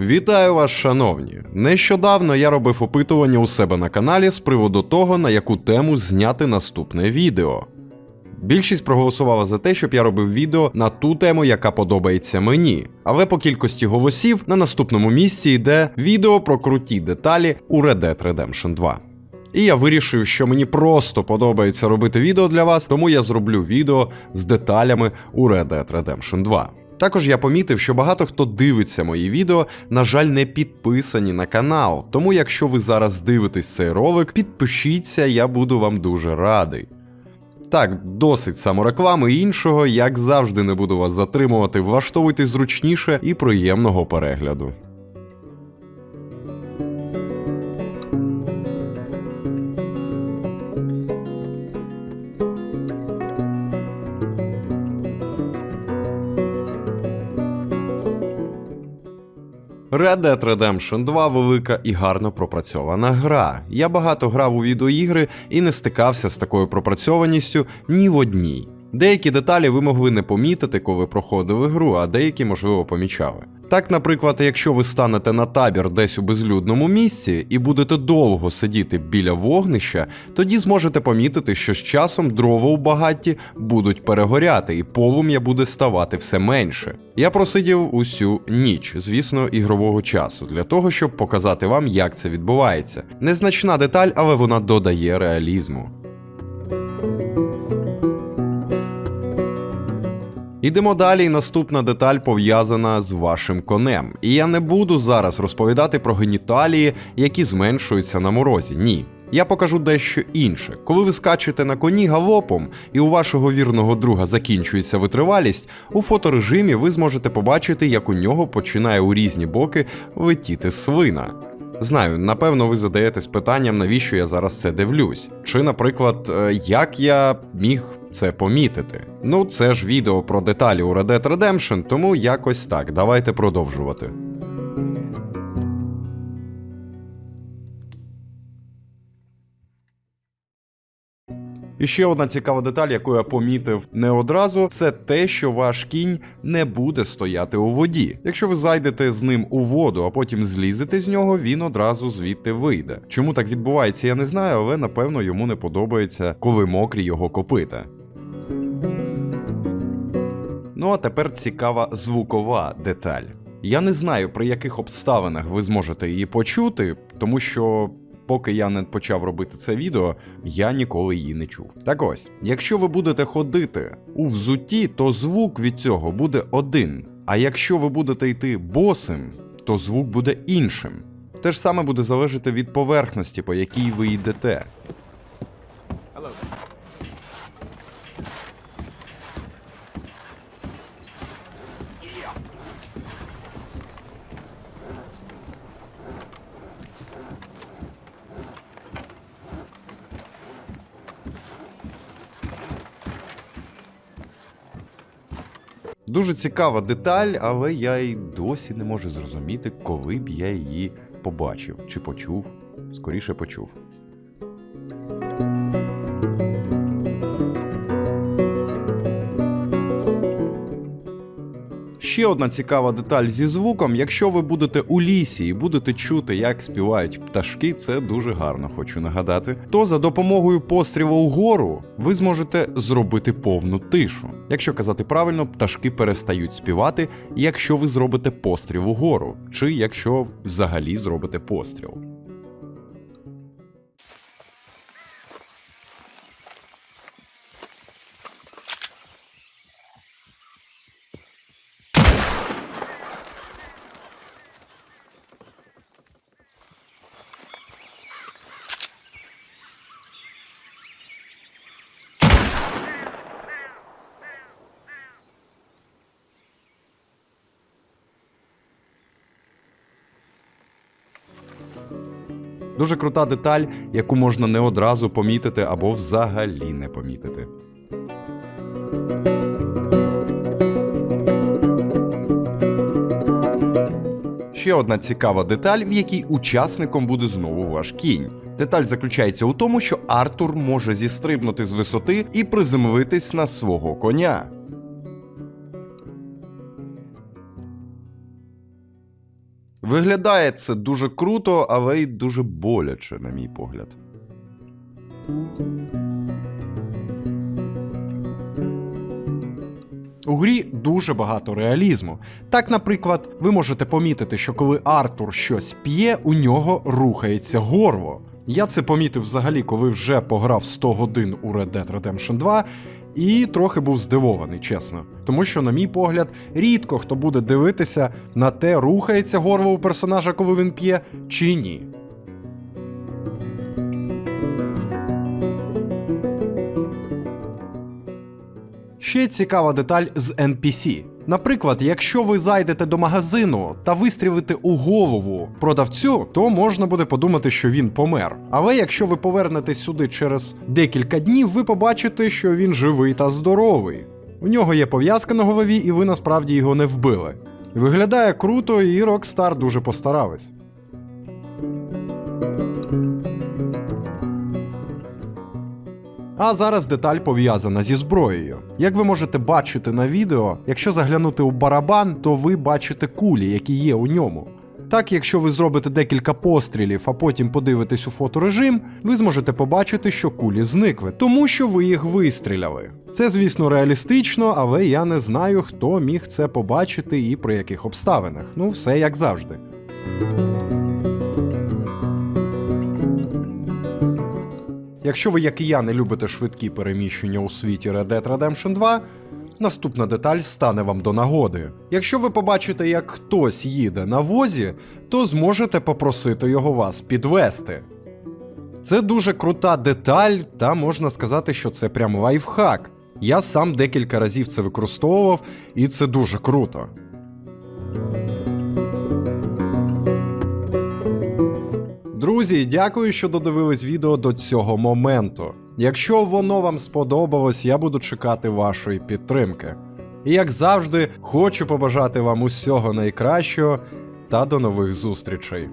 Вітаю вас, шановні! Нещодавно я робив опитування у себе на каналі з приводу того, на яку тему зняти наступне відео. Більшість проголосувала за те, щоб я робив відео на ту тему, яка подобається мені. Але по кількості голосів на наступному місці йде відео про круті деталі у Red Dead Redemption 2. І я вирішив, що мені просто подобається робити відео для вас, тому я зроблю відео з деталями у Red Dead Redemption 2. Також я помітив, що багато хто дивиться мої відео, на жаль, не підписані на канал. Тому, якщо ви зараз дивитесь цей ролик, підпишіться, я буду вам дуже радий. Так, досить самореклами і іншого, як завжди не буду вас затримувати, влаштовуйтесь зручніше і приємного перегляду. Red Dead Redemption 2 велика і гарно пропрацьована гра. Я багато грав у відеоігри і не стикався з такою пропрацьованістю ні в одній. Деякі деталі ви могли не помітити, коли проходили гру, а деякі, можливо, помічали. Так, наприклад, якщо ви станете на табір десь у безлюдному місці і будете довго сидіти біля вогнища, тоді зможете помітити, що з часом дрова у багатті будуть перегоряти, і полум'я буде ставати все менше. Я просидів усю ніч, звісно, ігрового часу, для того, щоб показати вам, як це відбувається. Незначна деталь, але вона додає реалізму. Ідемо далі, наступна деталь пов'язана з вашим конем. І я не буду зараз розповідати про геніталії, які зменшуються на морозі. Ні. Я покажу дещо інше. Коли ви скачете на коні галопом, і у вашого вірного друга закінчується витривалість, у фоторежимі ви зможете побачити, як у нього починає у різні боки летіти свина. Знаю, напевно, ви задаєтесь питанням, навіщо я зараз це дивлюсь. Чи, наприклад, е, як я міг це помітити? Ну, це ж відео про деталі у Red Dead Redemption, тому якось так. Давайте продовжувати. І ще одна цікава деталь, яку я помітив не одразу, це те, що ваш кінь не буде стояти у воді. Якщо ви зайдете з ним у воду, а потім злізете з нього, він одразу звідти вийде. Чому так відбувається, я не знаю, але напевно йому не подобається, коли мокрі його копита. Ну а тепер цікава звукова деталь. Я не знаю, при яких обставинах ви зможете її почути, тому що. Поки я не почав робити це відео, я ніколи її не чув. Так ось, якщо ви будете ходити у взутті, то звук від цього буде один. А якщо ви будете йти босим, то звук буде іншим. Те ж саме буде залежати від поверхності, по якій ви йдете. Дуже цікава деталь, але я й досі не можу зрозуміти, коли б я її побачив чи почув. Скоріше почув. Ще одна цікава деталь зі звуком. Якщо ви будете у лісі і будете чути, як співають пташки, це дуже гарно, хочу нагадати. То за допомогою пострілу вгору ви зможете зробити повну тишу. Якщо казати правильно, пташки перестають співати, якщо ви зробите постріл угору, чи якщо взагалі зробите постріл. Дуже крута деталь, яку можна не одразу помітити або взагалі не помітити. Ще одна цікава деталь, в якій учасником буде знову ваш кінь. Деталь заключається у тому, що Артур може зістрибнути з висоти і приземлитись на свого коня. Виглядає це дуже круто, але й дуже боляче, на мій погляд. У грі дуже багато реалізму. Так, наприклад, ви можете помітити, що коли Артур щось п'є, у нього рухається горло. Я це помітив взагалі, коли вже пограв 100 годин у Red Dead Redemption 2, і трохи був здивований, чесно. Тому що, на мій погляд, рідко хто буде дивитися на те, рухається горло у персонажа, коли він п'є, чи ні. Ще цікава деталь з NPC. Наприклад, якщо ви зайдете до магазину та вистрілите у голову продавцю, то можна буде подумати, що він помер. Але якщо ви повернетесь сюди через декілька днів, ви побачите, що він живий та здоровий. У нього є пов'язка на голові, і ви насправді його не вбили. Виглядає круто, і Rockstar дуже постарались. А зараз деталь пов'язана зі зброєю. Як ви можете бачити на відео, якщо заглянути у барабан, то ви бачите кулі, які є у ньому. Так, якщо ви зробите декілька пострілів, а потім подивитесь у фоторежим, ви зможете побачити, що кулі зникли, тому що ви їх вистріляли. Це, звісно, реалістично, але я не знаю, хто міг це побачити і при яких обставинах. Ну, все як завжди. Якщо ви, як і я, не любите швидкі переміщення у світі Red Dead Redemption 2, наступна деталь стане вам до нагоди. Якщо ви побачите, як хтось їде на возі, то зможете попросити його вас підвести. Це дуже крута деталь, та можна сказати, що це прямо лайфхак. Я сам декілька разів це використовував, і це дуже круто. Друзі, дякую, що додивились відео до цього моменту. Якщо воно вам сподобалось, я буду чекати вашої підтримки. І як завжди, хочу побажати вам усього найкращого та до нових зустрічей.